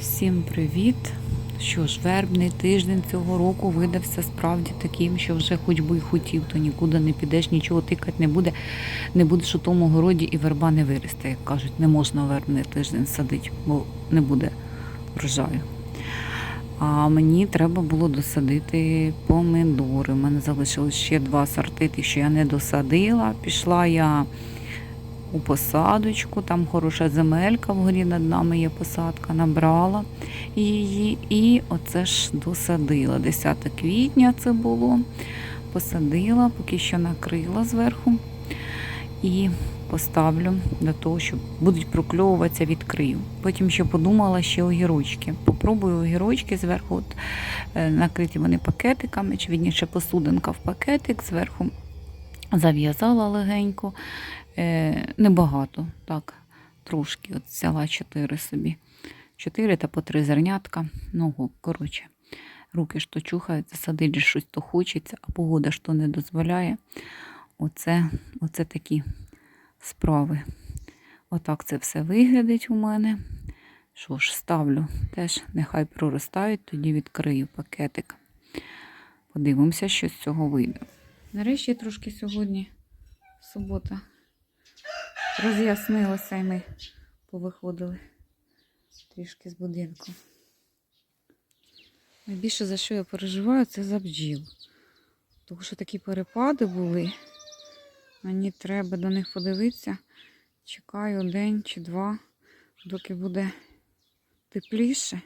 Всім привіт! Що ж, вербний тиждень цього року видався справді таким, що вже хоч би й хотів, то нікуди не підеш, нічого тикати не буде. Не будеш у тому городі і верба не виросте, як кажуть, не можна вербний тиждень садити, бо не буде врожаю. А мені треба було досадити помидори. У мене залишилось ще два сорти, тих, що я не досадила. Пішла я у посадочку, там хороша земелька вгорі над нами є посадка, набрала її і оце ж досадила. 10 квітня це було. Посадила, поки що накрила зверху і поставлю для того, щоб будуть прокльовуватися, відкрию. Потім ще подумала ще огірочки. Попробую огірочки зверху, от, е, накриті вони пакетиками, чи відніше посудинка в пакетик, зверху зав'язала легенько. Е, небагато, так, трошки. От взяла чотири собі. Чотири та по три зернятка. Ну, коротше, руки ж то чухаються, садить щось то хочеться, а погода ж то не дозволяє. Оце, оце такі справи. Отак це все виглядить у мене. Що ж, ставлю теж, нехай проростають, тоді відкрию пакетик. Подивимося, що з цього вийде. Нарешті трошки сьогодні субота роз'яснилося і ми повиходили трішки з будинку. Найбільше за що я переживаю, це за бджіл. Тому що такі перепади були. Мені треба до них подивитися. Чекаю день чи два, доки буде тепліше.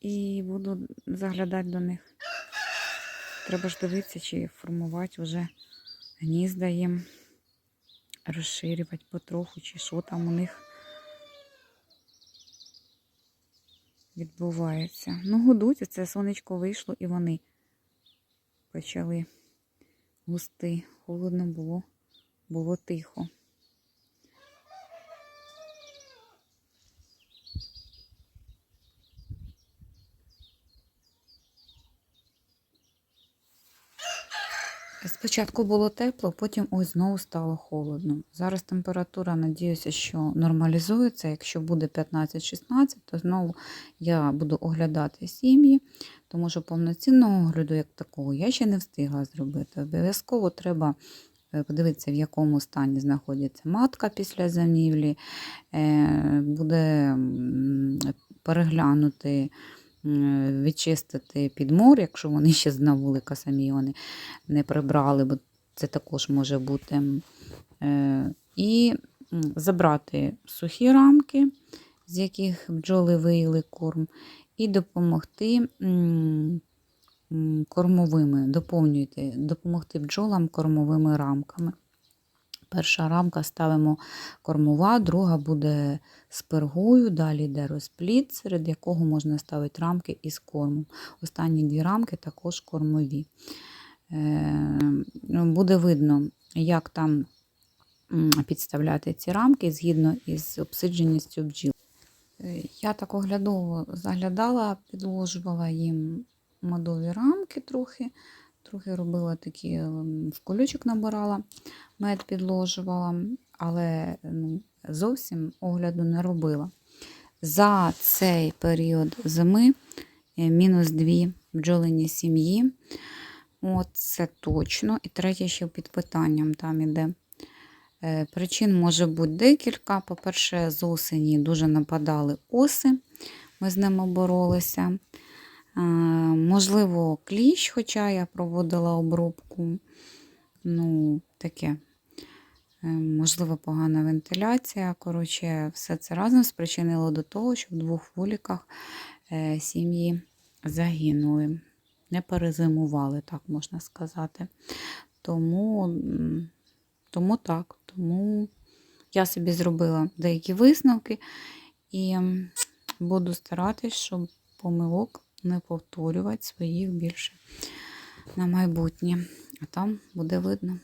І буду заглядати до них. Треба ж дивитися, чи формувати вже гнізда їм розширювати потроху, чи що там у них відбувається. Ну, гудуть, це сонечко вийшло і вони почали густи. Холодно було, було тихо. Спочатку було тепло, потім ось знову стало холодно. Зараз температура, надіюся, що нормалізується. Якщо буде 15-16, то знову я буду оглядати сім'ї, тому що повноцінного огляду, як такого, я ще не встигла зробити. Обов'язково треба е, подивитися, в якому стані знаходиться матка після замівлі, е, буде переглянути відчистити підмор, якщо вони ще з вулика самі вони не прибрали, бо це також може бути. Е, І забрати сухі рамки, з яких бджоли виїли корм, і допомогти кормовими, допомогти бджолам кормовими рамками. Перша рамка ставимо кормова, друга буде з пергою, далі йде розплід, серед якого можна ставити рамки із кормом. Останні дві рамки також кормові. Е, Буде видно, як там підставляти ці рамки згідно із обсидженістю бджіл. Е, Я так оглядово заглядала, підложувала їм медові рамки трохи. Трохи робила такі ем, в колючок набирала, мед підложувала, але ну, зовсім огляду не робила. За цей період зими е, мінус дві бджолині сім'ї. От це точно. І третє, ще під питанням там іде. Е, Причин може бути декілька. По-перше, з осені дуже нападали оси, ми з ними боролися. Е, Можливо, кліщ, хоча я проводила обробку. Ну, таке. Е, Можливо, погана вентиляція. Коротше, все це разом спричинило до того, що в двох вуликах е, сім'ї загинули. Не перезимували, так можна сказати. Тому, тому так. Тому я собі зробила деякі висновки і буду старатись, щоб помилок не повторювати своїх більше на майбутнє. А там буде видно.